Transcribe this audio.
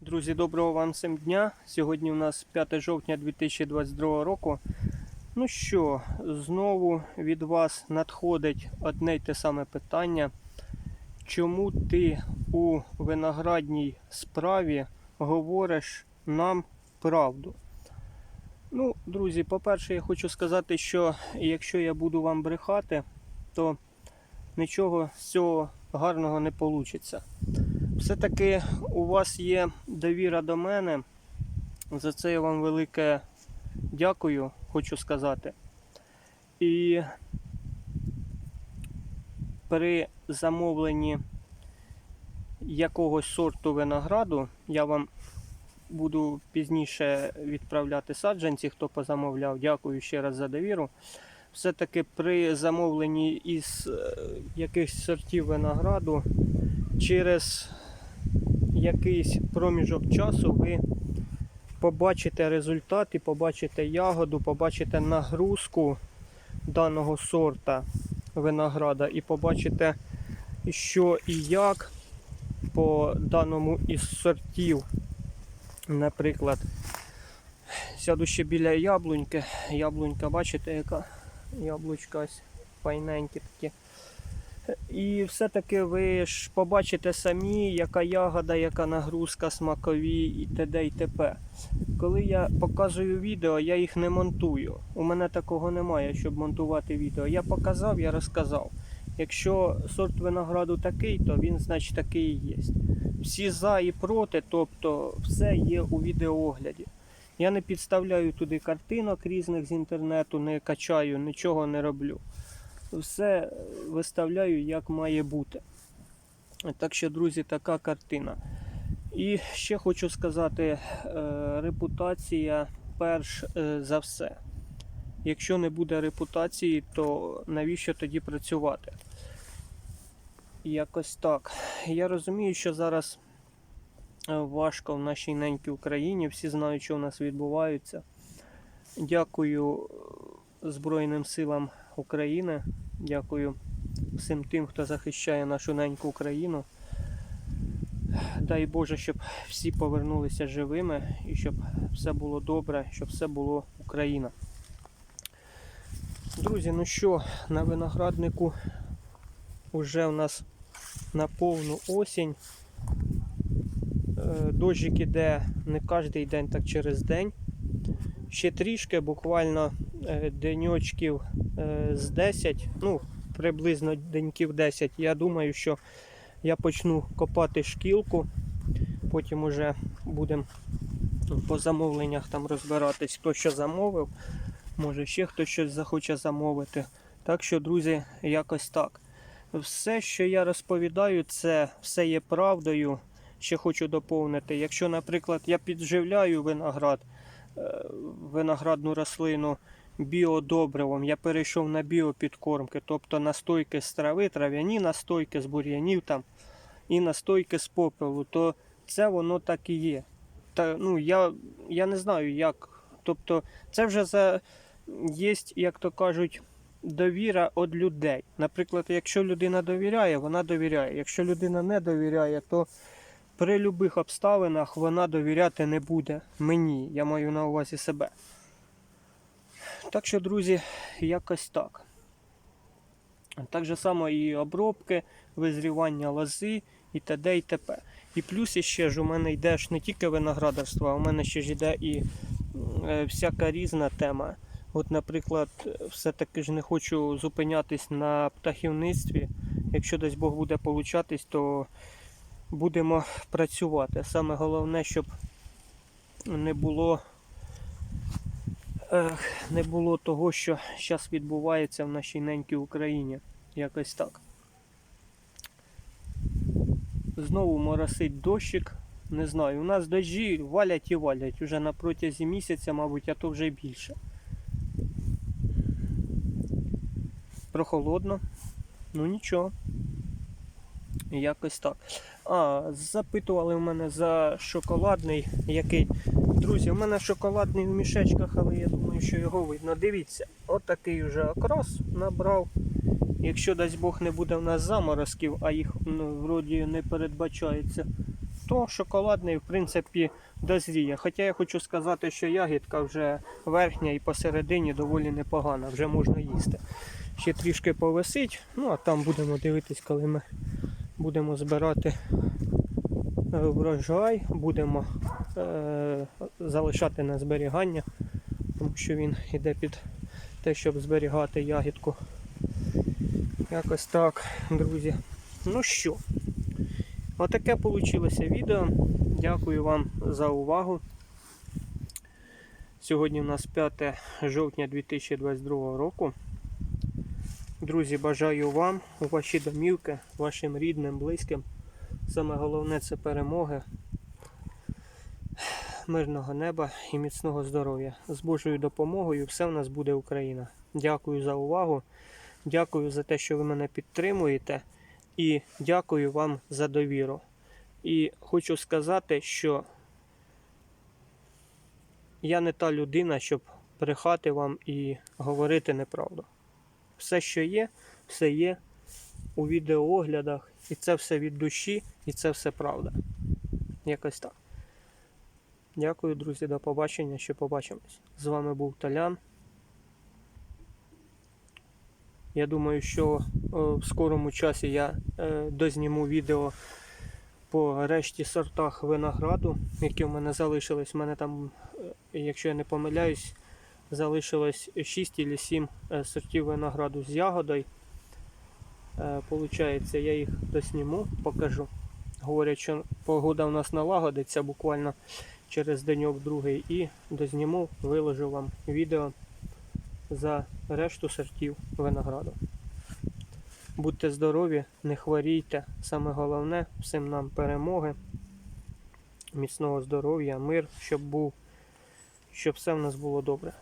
Друзі, доброго вам всім дня. Сьогодні у нас 5 жовтня 2022 року. Ну що, знову від вас надходить одне й те саме питання. Чому ти у виноградній справі говориш нам правду? Ну, друзі, по-перше, я хочу сказати, що якщо я буду вам брехати, то нічого з цього гарного не вийде. Все-таки у вас є довіра до мене. За це я вам велике дякую, хочу сказати. І при замовленні якогось сорту винограду я вам буду пізніше відправляти саджанці, хто позамовляв. Дякую ще раз за довіру. Все-таки при замовленні із е, якихось сортів винограду через якийсь проміжок часу ви побачите результат і побачите ягоду, побачите нагрузку даного сорта винограда і побачите, що і як по даному із сортів. Наприклад, сяду ще біля яблуньки. Яблунька, бачите, яка яблучка ось файненькі такі. І все-таки ви ж побачите самі, яка ягода, яка нагрузка смакові і т.д. і т.п. Коли я показую відео, я їх не монтую. У мене такого немає, щоб монтувати відео. Я показав, я розказав. Якщо сорт винограду такий, то він, значить, такий і є. Всі за і проти, тобто все є у відеоогляді. Я не підставляю туди картинок різних з інтернету, не качаю, нічого не роблю все виставляю як має бути. Так що, друзі, така картина. І ще хочу сказати, е, репутація перш е, за все. Якщо не буде репутації, то навіщо тоді працювати? Якось так. Я розумію, що зараз е, важко в нашій ненькій Україні. Всі знають, що у нас відбувається. Дякую Збройним силам України. Дякую всім тим, хто захищає нашу неньку Україну. Дай Боже, щоб всі повернулися живими і щоб все було добре, щоб все було Україна. Друзі, ну що, на винограднику вже у нас на повну осінь. Е, Дощик іде не кожен день, так через день. Ще трішки, буквально е, деньочків з 10, ну, приблизно деньків 10. Я думаю, що я почну копати шкілку, потім уже будемо по замовленнях там розбиратись, хто що замовив. Може ще хтось щось захоче замовити. Так що, друзі, якось так. Все, що я розповідаю, це все є правдою. Ще хочу доповнити. Якщо, наприклад, я підживляю виноград, е, виноградну рослину біодобривом, я перейшов на біопідкормки, тобто настойки з трави, трав'яні настойки з бур'янів там і настойки з попелу, то це воно так і є. Та, ну, я, я не знаю як. Тобто, це вже за є, як то кажуть, довіра від людей. Наприклад, якщо людина довіряє, вона довіряє. Якщо людина не довіряє, то при будь-яких обставинах вона довіряти не буде мені. Я маю на увазі себе. Так що, друзі, якось так. Так же само і обробки, визрівання лози і т.д. і т.п. І плюс ще ж у мене йде ж не тільки виноградарство, а у мене ще ж йде і е, всяка різна тема. От, наприклад, все-таки ж не хочу зупинятись на птахівництві. Якщо десь Бог буде получатись, то будемо працювати. Саме головне, щоб не було не було того, що зараз відбувається в нашій ненькій Україні. Якось так. Знову моросить дощик. Не знаю, у нас дощі валять і валять уже на протязі місяця, мабуть, а то вже більше. Прохолодно. Ну нічого. Якось так. А, запитували в мене за шоколадний який. Друзі, у мене шоколадний в мішечках, але я думаю, що його видно. Дивіться, отакий вже окрас набрав. Якщо дасть Бог не буде в нас заморозків, а їх ну, вроді не передбачається, то шоколадний, в принципі, дозріє. Хоча я хочу сказати, що ягідка вже верхня і посередині доволі непогана, вже можна їсти. Ще трішки повисить, ну а там будемо дивитись, коли ми будемо збирати врожай, будемо е, залишати на зберігання, тому що він йде під те, щоб зберігати ягідку. Якось так, друзі. Ну що, отаке вийшло відео. Дякую вам за увагу. Сьогодні у нас 5 жовтня 2022 року. Друзі, бажаю вам у ваші домівки, вашим рідним, близьким. Саме головне це перемоги, мирного неба і міцного здоров'я. З Божою допомогою все в нас буде Україна. Дякую за увагу. Дякую за те, що ви мене підтримуєте. І дякую вам за довіру. І хочу сказати, що я не та людина, щоб брехати вам і говорити неправду. Все, що є, все є у відеооглядах, і це все від душі, і це все правда. Якось так. Дякую, друзі, до побачення. Ще побачимось. З вами був Талян. Я думаю, що в скорому часі я е, дозніму відео по решті сортах винограду, які в мене залишились. У мене там, е, якщо я не помиляюсь, залишилось 6 або 7 е, сортів винограду з ягодою. Е, Получається, я їх досніму, покажу. Говорять, що погода у нас налагодиться буквально через деньок другий і дозніму, виложу вам відео за решту сортів винограду. Будьте здорові, не хворійте. Саме головне всім нам перемоги, міцного здоров'я, мир, щоб був, щоб все в нас було добре.